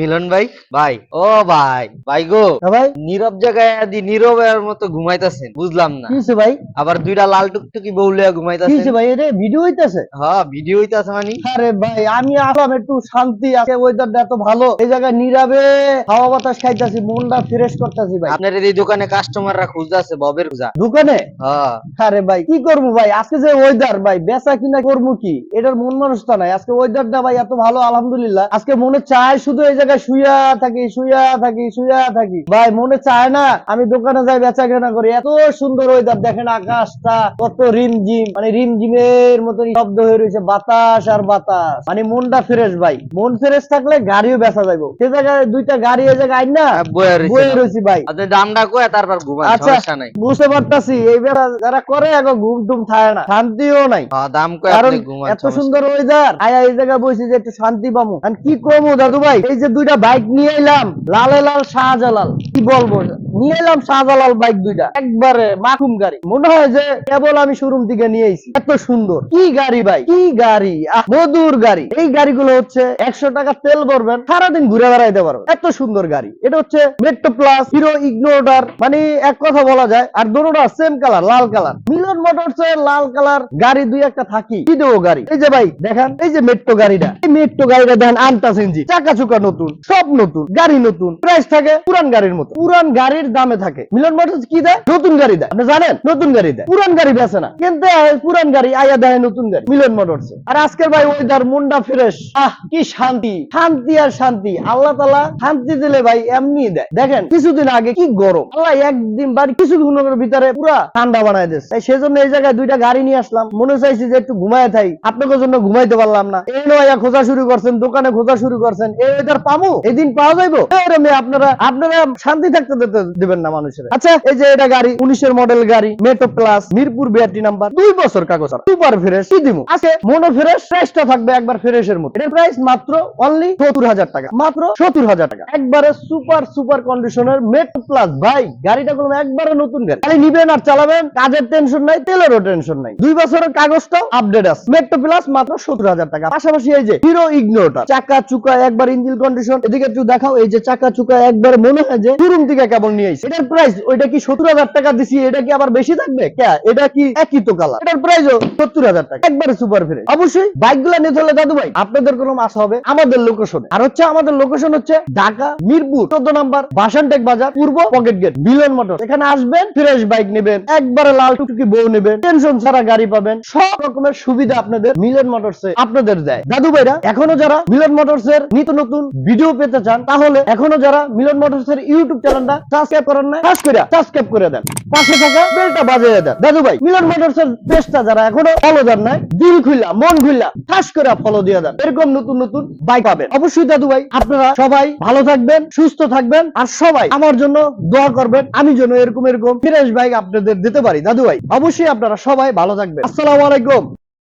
মিলন ভাই? ভাই ও ভাই ভাই গো। হ্যাঁ ভাই। নীরব জায়গায় আদি নীরবের মতো ঘুমাইতেছেন বুঝলাম না। কি হইছে ভাই? আবার দুইটা লাল টুকটুকি বউলিয়া ঘুমাইতেছেন। হইছে ভাই? এটা ভিডিও হইতাছে? হ্যাঁ ভিডিও হইতাছে মানে। আরে ভাই আমি আসলাম একটু শান্তি আছে ওয়েদারটা এত ভালো। এই জায়গায় নীরবে হাওয়া বাতাস খাইতাছি মনটা ফ্রেশ করতেছি ভাই। আপনার এই দোকানে কাস্টমাররা খুঁজতেছে ববের খুঁজা। দোকানে? হ্যাঁ। আরে ভাই কি করব ভাই? আজকে যে ওয়েদার ভাই বেচা কিনা করব কি? এটার মন মানুষ মানুষটা নাই। আজকে ওয়েদারটা ভাই এত ভালো আলহামদুলিল্লাহ। আজকে মনে চায় শুধু এই জায়গায় শুয়া থাকি শুয়া থাকি শুয়া থাকি। ভাই মনে চায় না? আমি দোকানে যাই বেচা কেনা করি। এত সুন্দর ওয়েদার দেখেন আকাশটা কত রিমঝিম। মানে রিমঝিমের মতন শব্দ হয়ে রয়েছে বাতাস আর বাতাস। মানে মনটা ফ্রেশ ভাই। মন ফ্রেশ থাকলে গাড়িও বেচা যাইব। সে জায়গায় দুইটা গাড়ি এই জায়গায় আইন না? বয়ে রয়েছি ভাই। আপনি দামটা কয়ে তারপর ঘুমান আচ্ছা বুঝতে পারতাছি। এই বেড়া যারা করে এখন ঘুম টুম থাকে না। শান্তিও নাই। হ্যাঁ দাম কয়ে এত সুন্দর ওয়েদার। আয়া এই জায়গায় বসে যে একটু শান্তি পাবো কি করব দাদু ভাই এই যে দুইটা বাইক নিয়ে এলাম। লালে লাল শাহজালাল। কি বলব? নিয়ে এলাম শাহজালাল বাইক দুইটা। একবারে মাকুম গাড়ি। মনে হয় যে কেবল আমি শোরুম থেকে নিয়ে এসেছি। এত সুন্দর। কি গাড়ি ভাই? কি গাড়ি? মধুর গাড়ি। এই গাড়িগুলো হচ্ছে একশো টাকা তেল ভরবেন, সারাদিন ঘুরে বেড়াইতে পারবেন। এত সুন্দর গাড়ি। এটা হচ্ছে মেট্রো প্লাস হিরো ইগনোটার মানে এক কথা বলা যায়, আর দুটোটা সেম কালার লাল কালার মিলন মোটরস এর লাল কালার গাড়ি দুই একটা থাকি। কি দেবো গাড়ি। এই যে ভাই, দেখেন, এই যে মেট্রো গাড়িটা। এই মেট্রো গাড়িটা দেখেন আনটাস ইঞ্জি চাকা চুকা নতুন, সব নতুন, গাড়ি নতুন প্রাইস থাকে পুরান গাড়ির মতো। পুরান গাড়ির দামে থাকে। মিলন মোটরস কি দেয়? নতুন গাড়ি দেয়। আপনি জানেন? নতুন গাড়ি দেয়। পুরান গাড়ি বেচে না। কিন্তু পুরান গাড়ি, আয়া দেয় নতুন গাড়ি, মিলন মোটরস। আর আজকের ভাই ওয়েদার মনটা ফ্রেশ আহ, কি শান্তি। শান্তি আর শান্তি। আল্লাহ তালা শান্তি দিলে ভাই এমনি দেয়। দেখেন, কিছুদিন আগে কি গরম। আল্লাহ একদিন বাড়ি কিছুক্ষণের ভিতরে পুরা ঠান্ডা বানায় দিচ্ছে তাই সেজন্য এই জায়গায় দুইটা গাড়ি নিয়ে আসলাম। মনে চাইছি যে একটু ঘুমায় থাই। আপনাদের জন্য ঘুমাইতে পারলাম না। এই নয় খোঁজা শুরু করছেন, দোকানে খোঁজা শুরু করছেন। এই ওয়েদার পামু এই দিন পাওয়া যাইবো। এরমে আপনারা আপনারা শান্তি থাকতে দিবেন না মানুষের। আচ্ছা এই যে এটা গাড়ি উনিশের মডেল গাড়ি, metro plus Mirpur BRT number দুই বছর কাগজ সুপার ফ্রেশ কি দিমু? আজকে মনো ফ্রেশ ফ্রেশটা থাকবে একবার ফ্রেশের মতো। এটার প্রাইস মাত্র অনলি সত্তর হাজার টাকা, মাত্র সত্তর হাজার টাকা। একবারে সুপার সুপার কন্ডিশনের মেট্রো প্লাস ভাই, গাড়িটা কোনো একবারে নতুন গাড়ি। খালি নিবেন আর চালাবেন, কাজের টেনশন নাই, তেলেরও টেনশন নাই। দুই বছরের কাগজটাও আপডেট আছে। মেট্রো প্লাস মাত্র সত্তর হাজার টাকা। পাশাপাশি এই যে হিরো ইগনোটা চাকা, চুকা, একবার ইঞ্জিন কন্ডিশন এদিকে একটু দেখাও, এই যে চাকা চুকা একবার মনে হয় যে শোরুম থেকে কেবল নিয়ে আইছে। এটার প্রাইস ওইটা কি সত্তর হাজার টাকা দিছি, এটা কি আবার বেশি থাকবে? কে এটা কি একই তো কালার এটার প্রাইসও সত্তর হাজার টাকা। একবারে সুপার ফ্রেশ অবশ্যই বাইকগুলা নিতে হলে দাদু ভাই, আপনাদের কোনো মাস হবে আমাদের লোকেশনে আর হচ্ছে আমাদের লোকেশন হচ্ছে ঢাকা, মিরপুর, চোদ্দ নাম্বার, বাসানটেক বাজার, পূর্ব পকেট গেট বিলিয়ন মোটর এখানে আসবেন ফ্রেশ বাইক নেবেন, একবারে লাল টুকটুকি বউ নেবেন টেনশন ছাড়া গাড়ি পাবেন, সব রকমের সুবিধা আপনাদের মিলন মোটরস আপনাদের দেয়। দাদু ভাইরা, এখনও যারা মিলন মোটরস এর নিত্য নতুন ভিডিও পেতে চান, তাহলে এখনও যারা মিলন মোটরস এর ইউটিউব চ্যানেলটা সাবস্ক্রাইব করেন না সাবস্ক্রাইব করে সাবস্ক্রাইব করে দেন। পাশে থাকা বেলটা বাজিয়ে দেন। দাদু ভাই, মিলন মোটরস এর পেজটা যারা এখনও ফলো দেন নাই, দিল খুললা মন খুললা ঠাস করে ফলো দিয়ে দেন। এরকম নতুন নতুন বাইক পাবেন। অবশ্যই দাদু ভাই, আপনারা সবাই ভালো থাকবেন, সুস্থ থাকবেন, আর সবাই আমার জন্য দোয়া করবেন, আমি যেন এরকম এরকম ফ্রেশ বাইক আপনাদের দিতে পারি। দাদু ভাই, অবশ্যই আপনারা সবাই ভালো থাকবেন। আসসালামু আলাইকুম।